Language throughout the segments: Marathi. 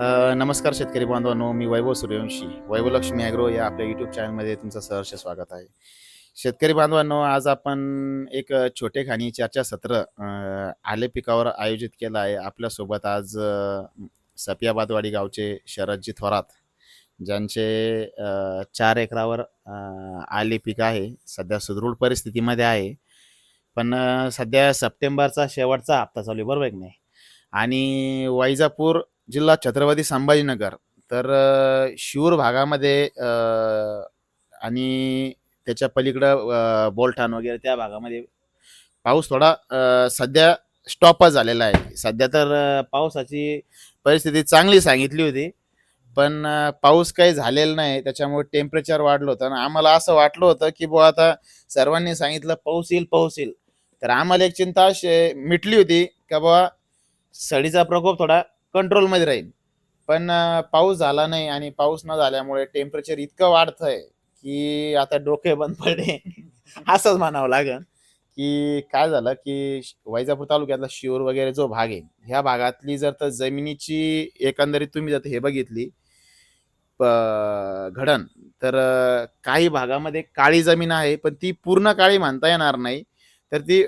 नमस्कार शेतकरी बांधवांनो मी वैभव सूर्यवंशी. वैभवलक्ष्मी ॲग्रो या आपल्या यूट्यूब चॅनलमध्ये तुमचं सहर्ष स्वागत आहे. शेतकरी बांधवांनो आज आपण एक छोटे छोटेखानी चर्चासत्र आले पिकावर आयोजित केलं आहे. आपल्यासोबत आज सपियाबादवाडी गावचे शरदजी थोरात ज्यांचे चार एकरावर आले पीक आहे. सध्या सुदृढ परिस्थितीमध्ये आहे. पण सध्या सप्टेंबरचा शेवटचा हप्ता चालू आहे बरोबर की नाही? आणि वैजापूर जिल्हा छत्रपती संभाजीनगर. तर शूर भागामध्ये आणि त्याच्या पलीकडं बोलठाण वगैरे त्या भागामध्ये पाऊस थोडा सध्या स्टॉपच झालेला आहे. सध्या तर पावसाची परिस्थिती चांगली सांगितली होती. पण पाऊस काही झालेला नाही. त्याच्यामुळे टेम्परेचर वाढलं होतं. आणि आम्हाला असं वाटलं होतं की बुवा आता सर्वांनी सांगितलं पाऊस येईल पाऊस येईल. तर आम्हाला एक चिंता अशी मिटली होती का बुवा सडीचा प्रकोप थोडा कंट्रोलमध्ये राहील. पण पाऊस झाला नाही आणि पाऊस न झाल्यामुळे टेम्परेचर इतकं वाढतंय की आता डोके बंद पडले. असंच म्हणावं लागेल की काय झालं की श- वैजापूर तालुक्यातला शिवर वगैरे जो भाग आहे ह्या भागातली जर तर जमिनीची एकंदरीत तुम्ही जर हे बघितली प- घडण तर काही भागामध्ये काळी जमीन आहे पण ती पूर्ण काळी म्हणता येणार नाही. तर ती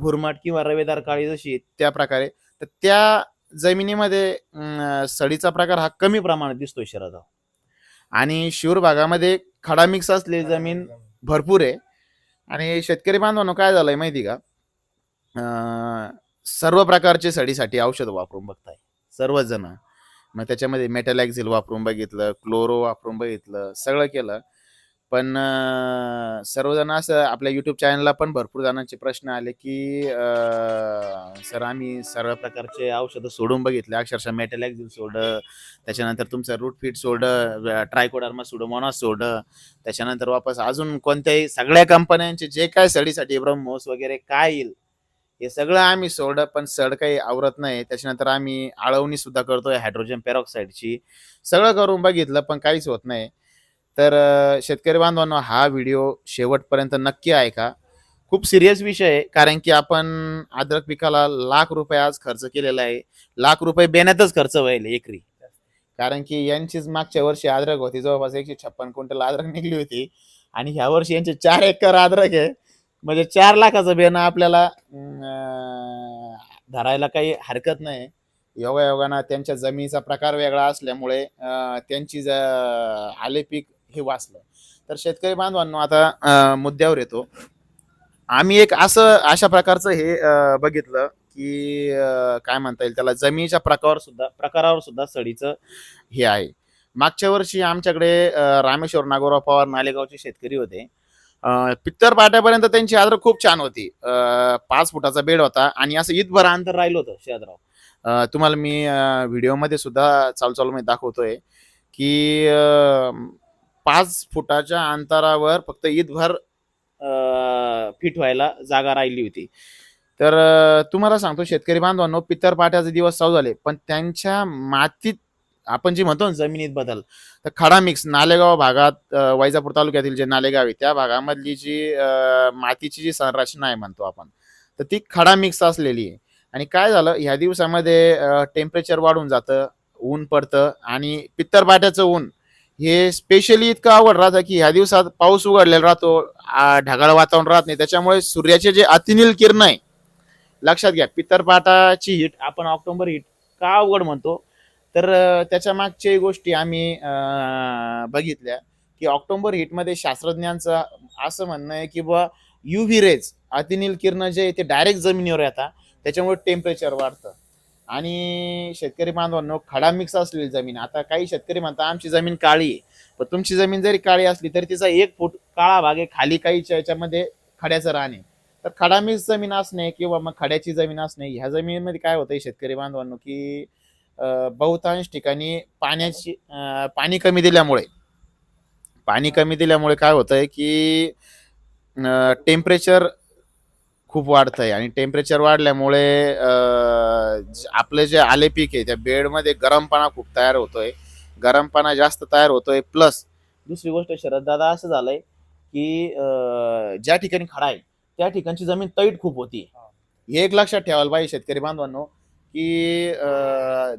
भुरमट किंवा रवेदार काळी जशी त्या प्रकारे. तर त्या जमिनीमध्ये सडीचा प्रकार हा कमी प्रमाणात दिसतोय शरद आणि शिरूर भागामध्ये खडा मिक्स असलेली जमीन भरपूर आहे. आणि शेतकरी बांधवांनो काय झालंय माहिती का? अं, सर्व प्रकारचे सडीसाठी औषध वापरून बघताय. सर्वच जण मग त्याच्यामध्ये मेटॅलॅक्झिल वापरून बघितलं क्लोरो वापरून बघितलं सगळं केलं. पण सर्वजण असं आपल्या युट्यूब चॅनलला पण भरपूर जणांचे प्रश्न आले की सर आम्ही सर्व प्रकारचे औषधं सोडून बघितले. अक्षरशः मेटॅलॅक्झिल सोडं त्याच्यानंतर तुमचं रूट फीट सोडं ट्रायकोडर्मा सुडोमोनास सोडं त्याच्यानंतर वापस अजून कोणत्याही सगळ्या कंपन्यांचे जे काय सडीसाठी ब्रह्मोस वगैरे काय येईल हे सगळं आम्ही सोडं पण सड काही आवरत नाही. त्याच्यानंतर आम्ही आळवणी सुद्धा करतोय हायड्रोजन पेरॉक्साईडची सगळं करून बघितलं पण काहीच होत नाही. तर शेतकरी बांधवांनो हा व्हिडिओ शेवटपर्यंत नक्की ऐका. खूप सिरियस विषय आहे कारण की आपण अद्रक पिकाला लाख रुपये आज खर्च केलेला आहे. लाख रुपये बेण्यातच खर्च व्हायले एकरी. कारण की यांचीच मागच्या वर्षी अद्रक होती जवळपास एकशे छप्पन क्विंटल अद्रक निघली होती. आणि ह्या वर्षी यांचे चार एकर अद्रक आहे. म्हणजे चार लाखाचं बेणं आपल्याला अं, धरायला काही हरकत नाही. योगायोगानं त्यांच्या जमिनीचा प्रकार वेगळा असल्यामुळे अं, त्यांची ज आले पीक हे वाचलं. तर शेतकरी बांधवांनो आता मुद्द्यावर येतो. आम्ही एक असं अशा प्रकारचं हे बघितलं की काय म्हणता येईल त्याला जमिनीच्या प्रकारावर सुद्धा प्रकारावर सुद्धा सडीचं हे आहे. मागच्या वर्षी आमच्याकडे रामेश्वर नागोराव पवार नालेगावचे शेतकरी होते. पित्तर पाट्यापर्यंत त्यांची आदर खूप छान होती. पाच फुटाचा बेड होता आणि असं इथभर अंतर राहिलं होतं शरदराव तुम्हाला मी व्हिडिओमध्ये सुद्धा चालू चालू मी दाखवतोय की पाच फुटाच्या अंतरावर फक्त ईदभर फिट व्हायला जागा राहिली होती. तर तुम्हाला सांगतो शेतकरी बांधवांनो पितर पाट्याचे दिवस चालू झाले पण त्यांच्या मातीत आपण जी म्हणतो ना जमिनीत बदल तर खडा मिक्स नालेगाव भागात वैजापूर तालुक्यातील जे नालेगाव आहे त्या भागामधली जी मातीची जी संरचना आहे म्हणतो आपण तर ती खडा मिक्स असलेली आहे. आणि काय झालं ह्या दिवसामध्ये टेम्परेचर वाढून जातं ऊन पडतं आणि पित्तरपाट्याचं ऊन हे स्पेशली इतकं आवड राहतं की ह्या दिवसात पाऊस उघडलेला राहतो ढगाळ वातावरण राहत नाही. त्याच्यामुळे सूर्याचे जे अतिनील किरण आहे लक्षात घ्या पितरपाटाची हिट आपण ऑक्टोबर हिट का अवघड म्हणतो? तर त्याच्या मागच्याही गोष्टी आम्ही बघितल्या की ऑक्टोबर हिटमध्ये शास्त्रज्ञांचं असं म्हणणं आहे की बुवा यू व्ही रेज अतिनील किरण जे आहे ते डायरेक्ट जमिनीवर येतात. त्याच्यामुळे टेम्परेचर वाढतं. आणि शेतकरी बांधवांनो खडा मिक्स असलेली जमीन. आता काही शेतकरी म्हणतात आमची जमीन काळी आहे. पण तुमची जमीन जरी काळी असली तरी तिचा एक फूट काळा भाग आहे. खाली काही याच्यामध्ये खड्याचं राहणे तर खडा मिक्स जमीन असणे किंवा मग खड्याची जमीन असणे ह्या जमिनीमध्ये काय होतंय शेतकरी बांधवांनो की बहुतांश ठिकाणी पाण्याची पाणी कमी दिल्यामुळे पाणी कमी दिल्यामुळे काय होतंय की टेम्परेचर खूप वाढतंय. आणि टेम्परेचर वाढल्यामुळे आपले जे आले पीक आहे त्या बेडमध्ये गरमपणा खूप तयार होतोय. गरमपणा जास्त तयार होतोय. प्लस दुसरी गोष्ट शरद दादा असं झालंय की ज्या ठिकाणी खडा आहे त्या ठिकाणची जमीन तैट खूप होती. हे. एक लक्षात ठेवायला पाहिजे शेतकरी बांधवांनो की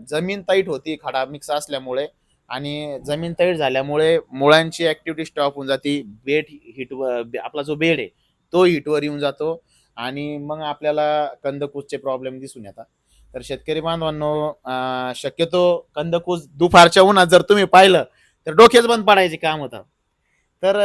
जमीन टाईट होती खडा मिक्स असल्यामुळे. आणि जमीन टाईट झाल्यामुळे मुळांची ऍक्टिव्हिटी स्टॉप होऊन जाते. बेड हिटवर आपला जो बेड आहे तो हिटवर येऊन जातो. आणि मग आपल्याला कंदकूसचे प्रॉब्लेम दिसून येतात. तर शेतकरी बांधवांनो शक्यतो कंदकूस दुपारच्या उन्हात जर तुम्ही पाहिलं तर डोकेच बंद पडायचे काम होतं तर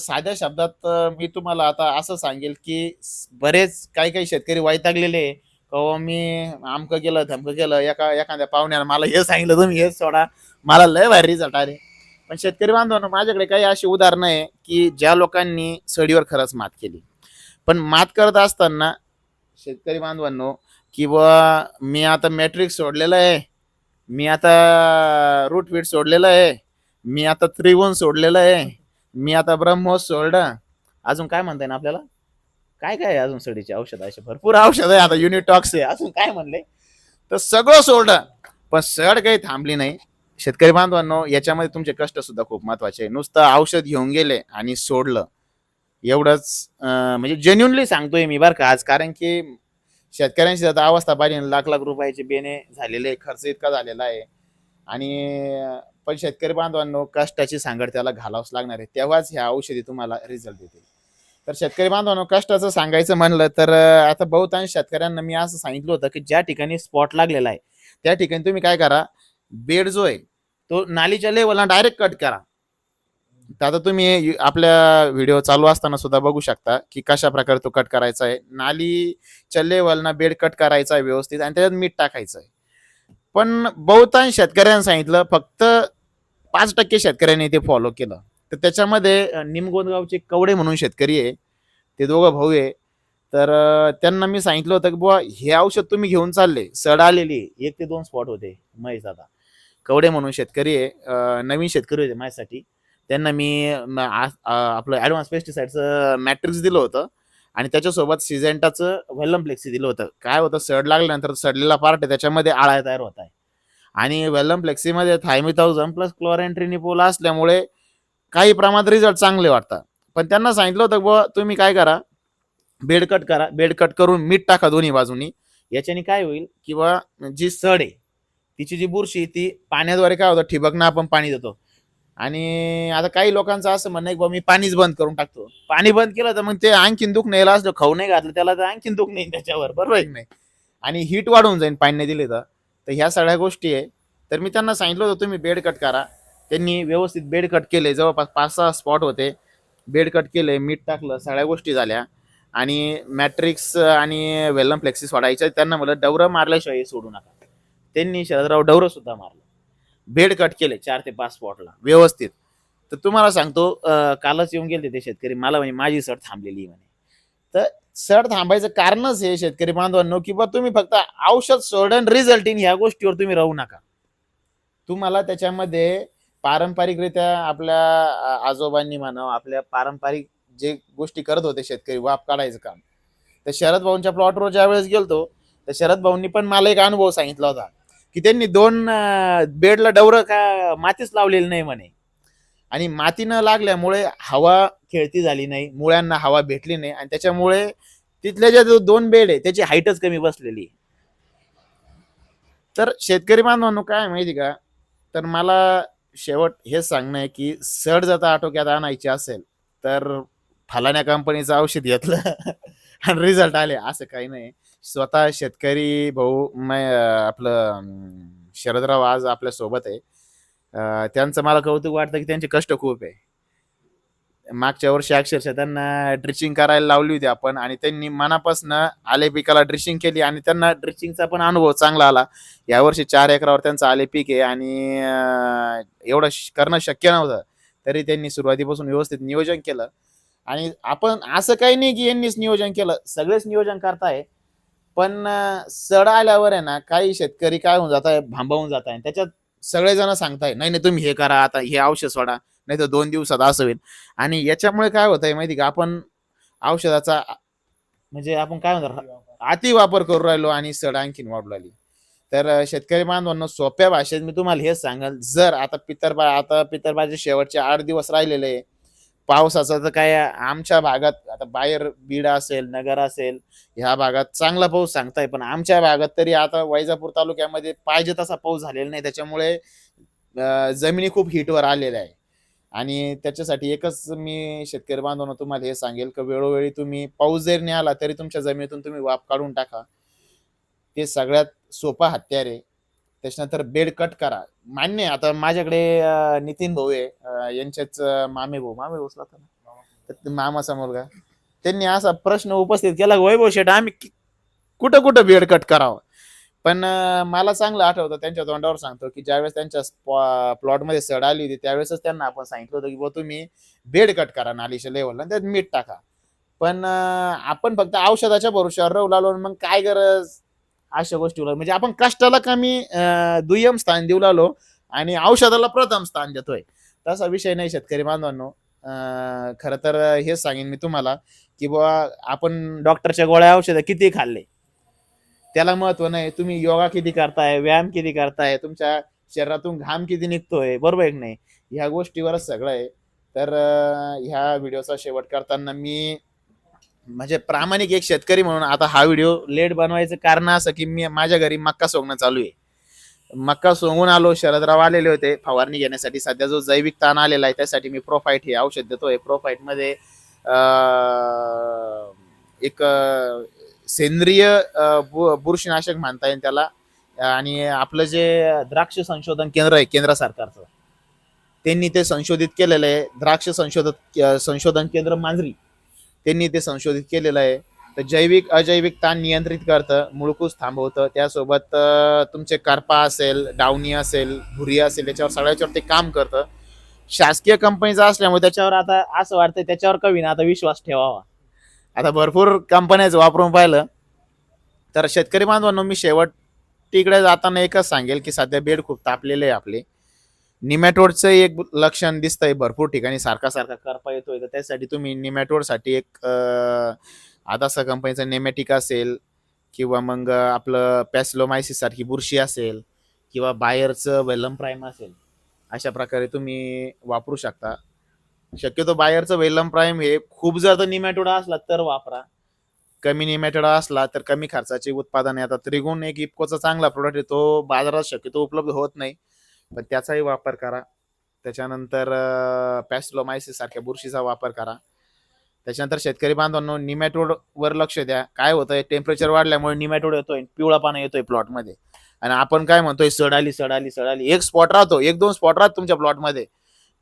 साध्या शब्दात मी तुम्हाला आता असं सांगेल की बरेच काही काही शेतकरी वैतागलेले आहे. कवा मी आमकं गेलं धमकं गेलं एका एखाद्या पाहुण्यानं मला हे सांगितलं तुम्ही हेच सोडा. मला लय भारी रिझल्ट आले. पण शेतकरी बांधवांनो माझ्याकडे काही अशी उदाहरणं आहे की ज्या लोकांनी सडीवर खरंच मात केली. पण मात करत असताना शेतकरी बांधवांनो की बुवा मी आता मॅट्रिक सोडलेलं आहे. मी आता रूटवीट सोडलेलं आहे. मी आता त्रिवण सोडलेलं आहे. मी आता ब्रह्मोस सोडलं. अजून काय म्हणताय ना आपल्याला? काय काय आहे अजून सडीचे औषध असे? भरपूर औषध आहे. आता युनिटॉक्स आहे. अजून काय म्हणले? तर सगळं सोडलं. पण सड काही थांबली नाही. शेतकरी बांधवांनो याच्यामध्ये तुमचे कष्ट सुद्धा खूप महत्त्वाचे आहे. नुसतं औषध घेऊन गेले आणि सोडलं. एवढंच म्हणजे जेन्युनली सांगतोय मी बरं का आज. कारण की शेतकऱ्यांची आता अवस्था पाहिजे लाख लाख रुपयाचे बेने झालेले खर्च इतका झालेला आहे. आणि पण शेतकरी बांधवांनो कष्टाची सांगड त्याला घालावंच लागणार आहे. तेव्हाच ह्या औषधी तुम्हाला रिझल्ट देतील. तर शेतकरी बांधवांनो कष्टाचं सांगायचं म्हणलं तर आता बहुतांश शेतकऱ्यांना मी असं सांगितलं होतं की ज्या ठिकाणी स्पॉट लागलेला आहे त्या ठिकाणी तुम्ही काय करा. बेड जो आहे तो नालीच्या लेवलला डायरेक्ट कट करा. तर आता तुम्ही आपल्या व्हिडिओ चालू असताना सुद्धा बघू शकता की कशा प्रकारे तो कट करायचा आहे. नालीच्या लेवलना बेड कट करायचा आहे व्यवस्थित आणि त्याच्यात मीठ टाकायचं आहे. पण बहुतांश शेतकऱ्यांनी सांगितलं फक्त पाच टक्के शेतकऱ्यांनी ते फॉलो केलं. तर त्याच्यामध्ये निमगोंदगावचे कवडे म्हणून शेतकरी आहे ते दोघं भाऊ आहे. तर त्यांना मी सांगितलं होतं की बुवा हे औषध तुम्ही घेऊन चालले सड आलेली आहे. एक ते दोन स्पॉट होते महेश दादा. कवडे म्हणून शेतकरी आहे नवीन शेतकरी होते माझ्यासाठी. त्यांना मी आपलं ॲडव्हान्स पेस्टिसाईडचं मॅट्रिक्स दिलं होतं. आणि त्याच्यासोबत सिजेंटाचं व्हेलम फ्लेक्सी दिलं होतं. काय होतं? सड लागल्यानंतर सडलेला पार्ट आहे त्याच्यामध्ये आळा तयार होत आहे. आणि वेलम फ्लेक्सीमध्ये थायमिथाउझम प्लस क्लोरेंट्रिनिपोला असल्यामुळे काही प्रमाणात रिझल्ट चांगले वाटतात. पण त्यांना सांगितलं होतं बुवा तुम्ही काय करा? बेड कट करा. बेड कट करून मीठ टाका दोन्ही बाजूनी. याच्याने काय होईल किंवा जी सड आहे तिची जी बुरशी ती पाण्याद्वारे काय होतं? ठिबकनं आपण पाणी देतो. आणि आता काही लोकांचं असं म्हणणं की बुवा मी पाणीच बंद करून टाकतो. पाणी बंद केलं तर मग ते आणखीन दुख नाही असलं खाऊ नाही घातलं त्याला तर आणखीन दुख नाही त्याच्यावर. बरोबर आहे नाही? आणि हीट वाढून जाईल पाणी नाही दिले तर. तर ह्या सगळ्या गोष्टी आहे. तर मी त्यांना सांगितलं होतं तुम्ही बेड कट करा. त्यांनी व्यवस्थित बेड कट केले. जवळपास पाच सहा स्पॉट होते. बेड कट केले मीठ टाकलं सगळ्या गोष्टी झाल्या. आणि मॅट्रिक्स आणि वेलम फ्लेक्सिस वाढायच्या. त्यांना मला डवरं मारल्याशिवाय हे सोडू नका. त्यांनी शरदराव डवरं सुद्धा मारलं. बेड कट केले चार ते पाच स्पॉटला व्यवस्थित. तर तुम्हाला सांगतो कालच येऊन गेले ते शेतकरी मला म्हणजे माझी सड थांबलेली म्हणे. तर सड थांबायचं कारणच हे शेतकरी बांधवांनो की बा तुम्ही फक्त औषध सोडन रिझल्ट इन ह्या गोष्टीवर तुम्ही राहू नका. तुम्हाला त्याच्यामध्ये पारंपरिकरित्या आपल्या आजोबांनी म्हणावं आपल्या पारंपरिक जे गोष्टी करत होते शेतकरी वाप काढायचं काम. तर शरद भाऊंच्या प्लॉटवर ज्या वेळेस गेलतो तर शरद भाऊंनी पण मला एक अनुभव सांगितला होता. की त्यांनी दोन बेडला डवरं का मातीच लावलेली नाही म्हणे. आणि माती न लागल्यामुळे हवा खेळती झाली नाही मुळ्यांना हवा भेटली नाही आणि त्याच्यामुळे तिथल्या ज्या दोन बेड आहे त्याची हाईटच कमी बसलेली. तर शेतकरी बांधवांनो काय आहे माहिती का? तर मला शेवट हेच सांगणं आहे की सड जर आटोक्यात आणायची असेल तर फलाण्या कंपनीचं औषध घेतलं आणि रिझल्ट आले असं काही नाही. स्वतः शेतकरी भाऊ मै- आपलं शरदराव आज आपल्यासोबत आहे. अं, त्यांचं मला कौतुक वाटतं की त्यांचे कष्ट खूप आहे. मागच्या वर्षी अक्षरशः त्यांना ड्रिचिंग करायला लावली होती आपण आणि त्यांनी मनापासून आले पिकाला ड्रिचिंग केली आणि त्यांना ड्रिचिंगचा पण अनुभव चांगला आला. यावर्षी चार एकरावर त्यांचं आले पीक आहे आणि अं, एवढं श- करणं शक्य नव्हतं. तरी त्यांनी सुरुवातीपासून व्यवस्थित नियोजन केलं. आणि आपण असं काही नाही की यांनीच नियोजन केलं. सगळेच नियोजन करताय. पण सड आल्यावर आहे ना काही शेतकरी काय होऊन जात आहे भांबावून जात आहे त्याच्यात सगळेजण सांगताय नाही नाही तुम्ही हे करा आता हे औषध सोडा नाही तर दोन दिवसात असं होईल. आणि याच्यामुळे काय होत आहे माहिती का आपण औषधाचा म्हणजे आपण काय म्हणतो अति वापर करू राहिलो आणि सड आणखीन वाढू लागली तर शेतकरी बांधवांना सोप्या भाषेत मी तुम्हाला हेच सांगाल. जर आता पितरबा आता पितरबाचे शेवटचे आठ दिवस राहिलेले आहे पावसाचं तर काय आमच्या भागात आता बाहेर बीड असेल नगर असेल ह्या भागात चांगला पाऊस सांगताय पण आमच्या भागात तरी आता वैजापूर तालुक्यामध्ये पाहिजे तसा पाऊस झालेला नाही. त्याच्यामुळे जमिनी खूप हिटवर आलेल्या आहे. आणि त्याच्यासाठी एकच मी शेतकरी बांधवांना तुम्हाला हे सांगेल की वेळोवेळी तुम्ही पाऊस जरी नाही आला तरी तुमच्या जमिनीतून तुम्ही वाफ काढून टाका. ते सगळ्यात सोपा हत्यार आहे. त्याच्यानंतर बेड कट करा. मान्य आहे, आता माझ्याकडे नितीन भाऊ आहे यांच्याच मामे भाऊ. मामे भाऊ असला तर मामाचा मुलगा. त्यांनी असा प्रश्न उपस्थित केला वैभव शेठ आम्ही कुठं कुठं बेड कट करावं? पण मला चांगलं आठवतं त्यांच्या तोंडावर सांगतो की ज्यावेळेस त्यांच्या प्लॉटमध्ये सड आली होती त्यावेळेसच त्यांना आपण सांगितलं होतं की बुवा तुम्ही बेड कट करा नालीच्या लेवलला त्यात मीठ टाका. पण आपण फक्त औषधाच्या भरोश्यावर राहू लागलो मग काय गरज? अशा गोष्टी म्हणजे आपण कष्टाला कमी दुय्यम स्थान देऊ लागलो आणि औषधाला प्रथम स्थान देतोय. तसा विषय नाही शेतकरी बांधवांनो. खर खरं तर हेच सांगेन मी तुम्हाला की बुवा आपण डॉक्टरच्या गोळ्या औषधं किती खाल्ले? त्याला महत्त्व नाही. तुम्ही योगा किती करताय व्यायाम किती करताय तुमच्या शरीरातून घाम किती निघतोय बरोबर आहे नाही? ह्या गोष्टीवरच सगळं आहे. तर ह्या व्हिडिओचा शेवट करताना मी म्हणजे प्रामाणिक एक शेतकरी म्हणून आता हा व्हिडिओ लेट बनवायचं कारण असं की मी माझ्या घरी मक्का सोंगणं चालू आहे. मक्का सोंगून आलो शरदराव आलेले होते फवारणी घेण्यासाठी. सध्या जो जैविक ताण आलेला आहे त्यासाठी मी प्रोफाईट हे औषध देतोय. प्रोफाईटमध्ये एक सेंद्रिय बुरशीनाशक म्हणता येईल त्याला. आणि आपलं जे द्राक्ष संशोधन केंद्र आहे केंद्र सरकारचं त्यांनी ते संशोधित केलेलं आहे. द्राक्ष संशोधक संशोधन केंद्र मांजरी. त्यांनी ते संशोधित केलेलं आहे. तर जैविक अजैविक ताण नियंत्रित करतं मुळकूस थांबवतं. त्यासोबत तुमचे करपा असेल डावणी असेल भुरी असेल याच्यावर सगळ्याच्यावर ते काम करतं. शासकीय कंपनीचं असल्यामुळे त्याच्यावर आता असं वाटतं त्याच्यावर कवी आता विश्वास ठेवावा. आता भरपूर कंपन्याचं वापरून पाहिलं. तर शेतकरी बांधवांनो मी शेवट तिकडे जाताना एकच सांगेल की सध्या बेड खूप तापलेले आहे आपले. निमॅटोडचं एक लक्षण दिसतंय भरपूर ठिकाणी. सारखा सारखा करपा येतोय. तर त्यासाठी तुम्ही निमॅटोडसाठी एक आदासा कंपनीचं नेमॅटिक असेल किंवा मग आपलं पॅसलोमायसिस सारखी बुरशी असेल किंवा बायरचं वेलम प्राईम असेल अशा प्रकारे तुम्ही वापरू शकता. शक्यतो बायरचं वेलम प्राईम हे खूप जर तर निमॅटोडा असला तर वापरा. कमी निमॅटोडा असला तर कमी खर्चाचे उत्पादन येतात त्रिगुण एक इपकोचा चांगला प्रोडक्ट आहे तो बाजारात शक्यतो उपलब्ध होत नाही. पण त्याचाही वापर करा. त्याच्यानंतर पॅस्लोमायसिस सारख्या बुरशीचा वापर करा. त्याच्यानंतर शेतकरी बांधवांनो निमॅटोड वर लक्ष द्या. काय होतंय? टेम्परेचर वाढल्यामुळे निमॅटोड येतोय पिवळा पाना येतोय प्लॉटमध्ये आणि आपण काय म्हणतोय? सड आली सड आली सड आली एक स्पॉट राहतो एक दोन स्पॉट राहतो तुमच्या प्लॉटमध्ये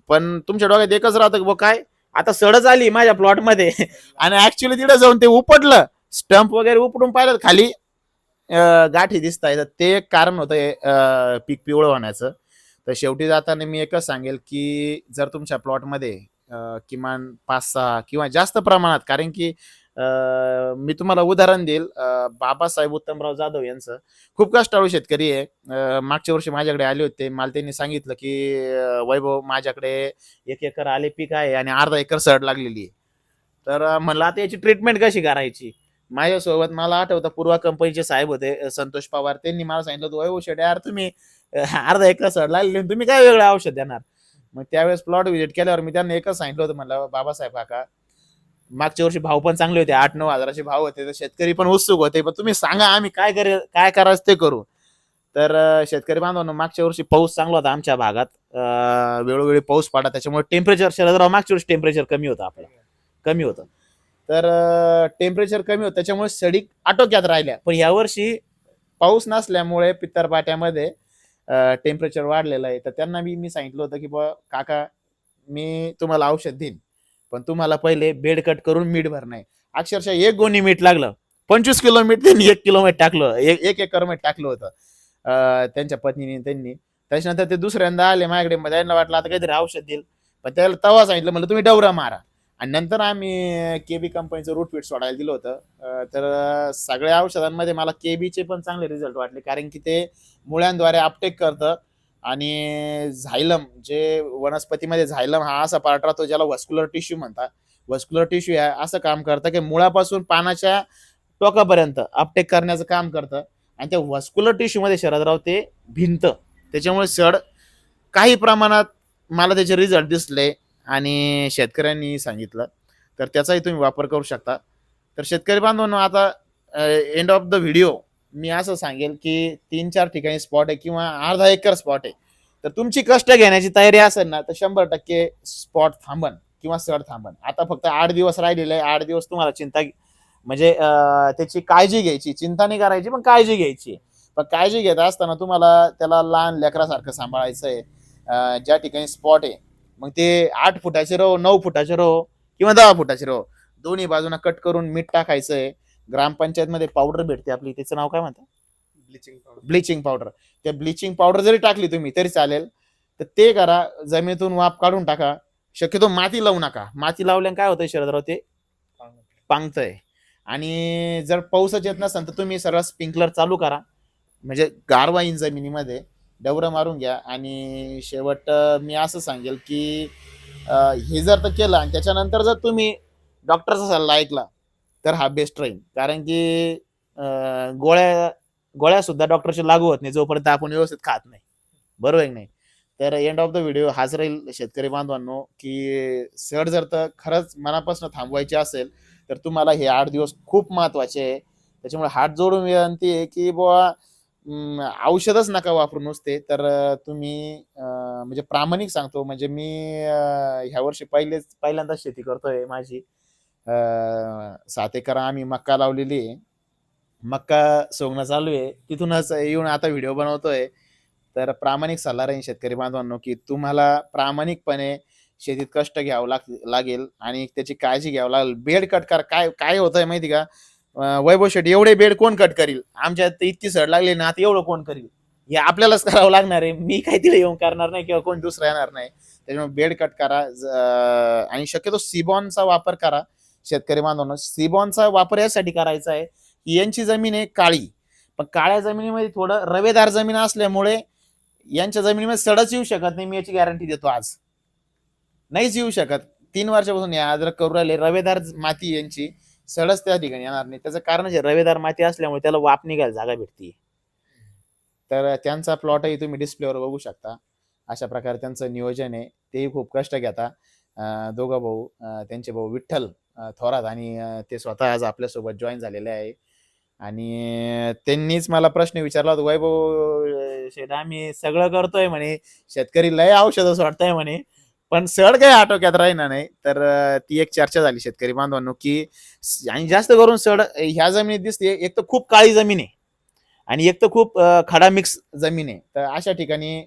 पण तुमच्या डोक्यात एकच राहतं की काय? आता सडच आली माझ्या प्लॉटमध्ये आणि ऍक्च्युली तिथं जाऊन ते उपटलं. स्टंप वगैरे उपटून पाहिलं खाली गाठी दिसत आहे ते एक कारण होतं पीक पिवळं होण्याचं. तर शेवटी जाताना मी एकच सांगेल की जर तुमच्या प्लॉटमध्ये किमान पाच सहा किंवा जास्त प्रमाणात कारण की मी तुम्हाला उदाहरण देईल बाबासाहेब उत्तमराव जाधव यांचं. खूप कष्टाळू शेतकरी आहे. मागच्या वर्षी माझ्याकडे आले होते. मला त्यांनी सांगितलं की वैभव माझ्याकडे एक एकर आले पीक आहे आणि अर्धा एकर सड लागलेली आहे. तर मला म्हणलं आता याची ट्रीटमेंट कशी करायची? माझ्यासोबत मला आठवतं पूर्वा कंपनीचे साहेब होते संतोष पवार. त्यांनी मला सांगितलं होतं औषध यार तुम्ही अर्धा एकर सड लागलेली तुम्ही काय वेगळं औषध देणार? मग त्यावेळेस प्लॉट व्हिजिट केल्यावर मी त्यांना एकच सांगितलं होतं म्हणलं बाबासाहेब काका मागच्या वर्षी भाव पण चांगले होते आठ नऊ हजाराचे भाव होते तर शेतकरी पण उत्सुक होते पण तुम्ही सांगा आम्ही काय करे काय करायचं ते करू. तर शेतकरी बांधवांनो मागच्या वर्षी पाऊस चांगला होता आमच्या भागात. वेळोवेळी पाऊस पडा त्याच्यामुळे टेम्परेचर शरदराव मागच्या वर्षी टेम्परेचर कमी होतं आपलं. कमी होतं. तर टेम्परेचर कमी होतं त्याच्यामुळे सडी आटोक्यात राहिल्या. पण यावर्षी पाऊस नसल्यामुळे पित्तरपाट्यामध्ये टेम्परेचर वाढलेलं आहे. तर त्यांना मी मी सांगितलं होतं की बा काका मी तुम्हाला औषध देईन पण तुम्हाला पहिले बेड कट करून मीठ भरणं. आहे अक्षरशः एक गोणी मीठ लागलं. पंचवीस किलो मीठ त्यांनी एक किलो मीठ टाकलं. एक एक एकर मीठ टाकलं होतं त्यांच्या पत्नीने त्यांनी. त्याच्यानंतर ते दुसऱ्यांदा आले माझ्याकडे. मग त्यांना वाटलं आता काहीतरी औषध देईल. पण त्याला तवा सांगितलं म्हणलं तुम्ही डवरा मारा. आणि नंतर आम्ही के बी कंपनीचं रूटवीट सोडायला दिलं होतं. तर सगळ्या औषधांमध्ये मला के बीचे पण चांगले रिझल्ट वाटले. कारण की ते मुळ्यांद्वारे अपटेक करतं. आणि झायलम जे वनस्पतीमध्ये झायलम हा असा पार्ट राहतो ज्याला वस्क्युलर टिश्यू म्हणतात. वस्क्युलर टिश्यू आहे असं काम करतं की मुळापासून पानाच्या टोकापर्यंत अपटेक करण्याचं काम करतं. आणि त्या वस्क्युलर टिश्यूमध्ये शरदराव ते भिंत. त्याच्यामुळे सड काही प्रमाणात मला त्याचे रिझल्ट दिसले. आणि शेतकऱ्यांनी सांगितलं. तर त्याचाही तुम्ही वापर करू शकता. तर शेतकरी बांधवांनो आता एंड ऑफ द व्हिडिओ मी असं सांगेल की तीन चार ठिकाणी स्पॉट आहे किंवा अर्धा एकर स्पॉट आहे. तर तुमची कष्ट घेण्याची तयारी असेल ना तर शंभर टक्के स्पॉट थांबन किंवा सड थांबन. आता फक्त आठ दिवस राहिलेले आहे आठ दिवस तुम्हाला चिंता म्हणजे त्याची काळजी घ्यायची. चिंता नाही करायची पण काळजी घ्यायची. पण काळजी घेत असताना तुम्हाला त्याला लहान लेकरासारखं सांभाळायचं आहे ज्या ठिकाणी स्पॉट आहे मग ते आठ फुटाचे राहो नऊ फुटाचे राहो किंवा दहा फुटाचे राहो दोन्ही बाजूना कट करून मीठ टाकायचं आहे ग्रामपंचायतमध्ये पावडर भेटते आपली. त्याचं नाव काय म्हणतात ब्लिचिंग पावडर ब्लिचिंग पावडर त्या ब्लिचिंग पावडर जरी टाकली तुम्ही तरी चालेल. तर ते करा. जमिनीतून वाफ काढून टाका. शक्यतो माती लावू नका. माती लावल्याने काय होतंय शरदराव ते पांगतंय. आणि जर पाऊसच येत नसेल तर तुम्ही सरळ स्प्रिंकलर चालू करा. म्हणजे गारवा येईन जमिनीमध्ये. डवरं मारून घ्या. आणि शेवट मी असं सांगेल की अं, हे जर तर केलं आणि त्याच्यानंतर जर तुम्ही डॉक्टरचा सल्ला ऐकला तर हा बेस्ट राहील. कारण की अं, गोळ्या गोळ्या सुद्धा डॉक्टरशी लागू होत नाही जोपर्यंत आपण व्यवस्थित खात नाही. बरोबर आहे की नाही? तर एंड ऑफ द व्हिडिओ हाच राहील शेतकरी बांधवांनो की सड जर तर खरंच मनापासून थांबवायची असेल तर तुम्हाला हे आठ दिवस खूप महत्त्वाचे आहे. त्याच्यामुळे हात जोडून विनंती आहे की बुवा औषधच नका वापरू नुसते. तर तुम्ही म्हणजे प्रामाणिक सांगतो. म्हणजे मी ह्या वर्षी पहिलेच पहिल्यांदा शेती करतोय माझी. सात एकर आम्ही मक्का लावलेली आहे. मक्का सोंगणं चालू आहे. तिथूनच येऊन आता व्हिडिओ बनवतोय. तर प्रामाणिक सल्ला राहील शेतकरी बांधवांनो की तुम्हाला प्रामाणिकपणे शेतीत कष्ट घ्यावं लाग लागेल आणि त्याची काळजी घ्यावं लागेल. बेड कट कर काय काय होतंय माहिती का? वैभव शेट्टी एवढे बेड कोण कट करील? आमच्यात इतकी सड लागली ना आता एवढं कोण करील? हे आपल्यालाच करावं लागणार आहे. मी काही तिला येऊन करणार नाही किंवा कोण दुसरा येणार नाही. त्याच्यामुळे बेड कट करा. आणि शक्यतो सिबॉनचा वापर करा. शेतकरी बांधवांना सिबॉनचा वापर यासाठी करायचा आहे की यांची जमीन आहे काळी. पण काळ्या जमिनीमध्ये थोडं रवेदार जमीन असल्यामुळे यांच्या जमिनीमध्ये सडच येऊ शकत नाही. मी याची गॅरंटी देतो आज. नाहीच येऊ शकत. तीन वर्षापासून या अद्रक करू राहिले. रवेदार माती यांची. सडच त्या ठिकाणी येणार नाही. त्याचं कारण म्हणजे रवेदार माती असल्यामुळे त्याला वाप निघायला जागा भेटते. तर त्यांचा प्लॉटही तुम्ही डिस्प्लेवर बघू शकता. अशा प्रकारे त्यांचं नियोजन आहे. तेही खूप कष्ट घेता. दोघा दोघं भाऊ त्यांचे भाऊ विठ्ठल थोरात आणि ते स्वतः आज आपल्यासोबत जॉईन झालेले आहे. आणि त्यांनीच मला प्रश्न विचारला होता वैभव अं, शेठ आम्ही सगळं करतोय म्हणे. शेतकरी लय औषधं सोडताय म्हणे. पण सड काही आटोक्यात राहिना नाही तर ती एक चर्चा झाली शेतकरी बांधवांनो की आणि जास्त करून सड ह्या जमिनीत दिसते एक तर खूप काळी जमीन आहे आणि एक तर खूप खडा मिक्स जमीन आहे. तर अशा ठिकाणी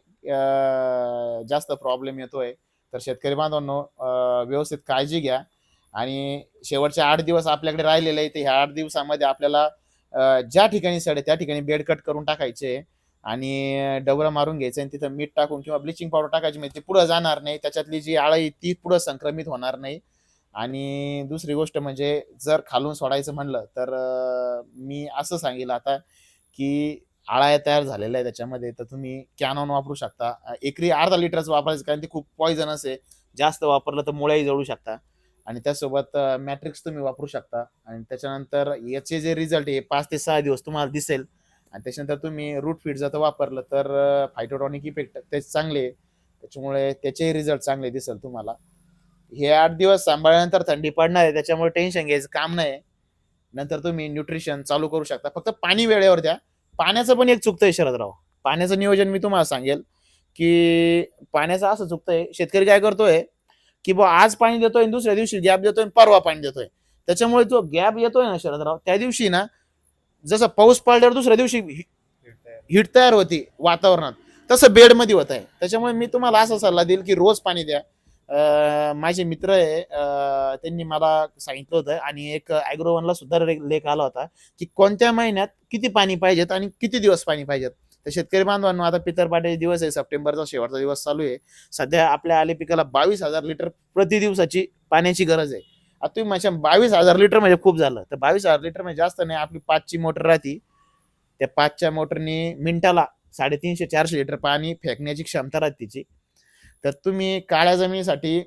जास्त प्रॉब्लेम येतोय. तर शेतकरी बांधवांनो व्यवस्थित काळजी घ्या आणि शेवटचे आठ दिवस आपल्याकडे राहिलेले आहे ते ह्या आठ दिवसामध्ये आपल्याला ज्या ठिकाणी सड त्या ठिकाणी बेड कट करून टाकायचे. आणि डबरा मारून घ्यायचं आणि तिथं मीठ टाकून किंवा ब्लिचिंग पावडर टाकायची म्हणजे ती पुढं जाणार नाही. त्याच्यातली जी आळी आहे ती पुढं संक्रमित होणार नाही. आणि दुसरी गोष्ट म्हणजे जर खालून सोडायचं म्हणलं तर मी असं सांगेल आता की आळा तयार झालेल्या आहे त्याच्यामध्ये. तर तुम्ही कॅनॉन वापरू शकता. एकरी अर्धा लिटरचं वापरायचं कारण ते खूप पॉइझनस आहे. जास्त वापरलं तर मुळ्याही जळू शकता. आणि त्यासोबत मॅट्रिक्स तुम्ही वापरू शकता. आणि त्याच्यानंतर याचे जे रिझल्ट आहे पाच ते सहा दिवस तुम्हाला दिसेल. आणि त्याच्यानंतर तुम्ही रूट फीड जर वापरलं तर फायटोटॉनिक इफेक्ट ते चांगले आहे. त्याच्यामुळे त्याचेही रिझल्ट चांगले दिसेल तुम्हाला. हे आठ दिवस सांभाळल्यानंतर थंडी पडणार आहे त्याच्यामुळे टेन्शन घ्यायचं काम नाही. नंतर तुम्ही न्यूट्रिशन चालू करू शकता. फक्त पाणी वेळेवर द्या. पाण्याचं पण एक चुकतंय शरदराव पाण्याचं नियोजन मी तुम्हाला सांगेल की पाण्याचं असं चुकतंय शेतकरी काय करतोय की बा आज पाणी देतोय आणि दुसऱ्या दिवशी गॅप देतोय परवा पाणी देतोय. त्याच्यामुळे जो गॅप येतोय ना शरदराव त्या दिवशी ना जसं पाऊस पडल्यावर दुसऱ्या दिवशी हीट तयार होती वातावरणात तसं बेडमध्ये होत आहे. त्याच्यामुळे मी तुम्हाला असा सल्ला देईल की रोज पाणी द्या. माझे मित्र आहे त्यांनी मला सांगितलं होतं आणि एक ॲग्रोवनला सुद्धा लेख आला होता की कोणत्या महिन्यात किती पाणी पाहिजेत आणि किती दिवस पाणी पाहिजेत. तर शेतकरी बांधवांना आता पितरपाटे दिवस आहे सप्टेंबरचा शेवटचा दिवस चालू आहे. सध्या आपल्या आले पिकाला बावीस हजार लिटर प्रति दिवसाची पाण्याची गरज आहे. आता तुम्ही माझ्या बावीस हजार लिटर म्हणजे खूप झालं. तर बावीस हजार लिटर म्हणजे जास्त नाही आपली पाचची मोटर राहती. त्या पाचच्या मोटरनी मिनिटाला साडेतीनशे चारशे लिटर पाणी फेकण्याची क्षमता राहते तिची. तर तुम्ही काळ्या जमिनीसाठी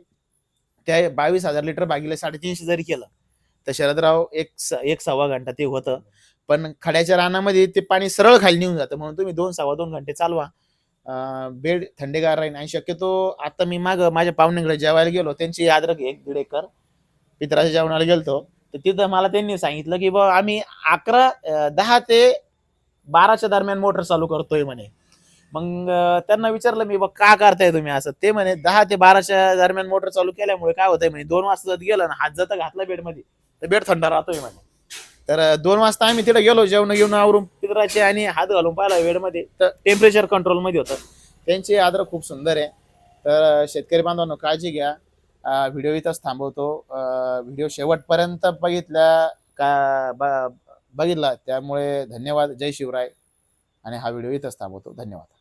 त्या बावीस हजार लिटर भागिले साडेतीनशे जरी केलं तर शरदराव एक स- एक सव्वा घंटा ते होतं. पण खड्याच्या रानामध्ये ते पाणी सरळ खाली निघून जातं. म्हणून तुम्ही दोन सव्वा दोन घंटे चालवा. बेड थंडेगार राहील आणि शक्यतो आता मी माग माझ्या पाहुण्यांकडे जेवायला गेलो त्यांची याद एक दीड एकर. पित्राच्या जेवणाला गेलतो तर तिथं मला त्यांनी सांगितलं की बा आम्ही अकरा दहा ते बाराच्या दरम्यान मोटर चालू करतोय म्हणे. मग त्यांना विचारलं मी बा का करताय तुम्ही असं? ते म्हणे दहा ते बाराच्या दरम्यान मोटर चालू केल्यामुळे काय होतंय म्हणे दोन वाजता जर गेलं ना हात जर घातला बेडमध्ये तर बेड थंड राहतोय म्हणे. तर दोन वाजता आम्ही तिथे गेलो जेवण घेऊन आवरून पितराचे आणि हात घालून पाहिला बेडमध्ये तर टेम्परेचर कंट्रोलमध्ये होतं. त्यांची आदर खूप सुंदर आहे. तर शेतकरी बांधवांनो काळजी घ्या. व्हिडिओ इथंच थांबवतो. व्हिडिओ शेवटपर्यंत बघितल्या का बघितला त्यामुळे धन्यवाद. जय शिवराय. आणि हा व्हिडिओ इथंच थांबवतो. धन्यवाद.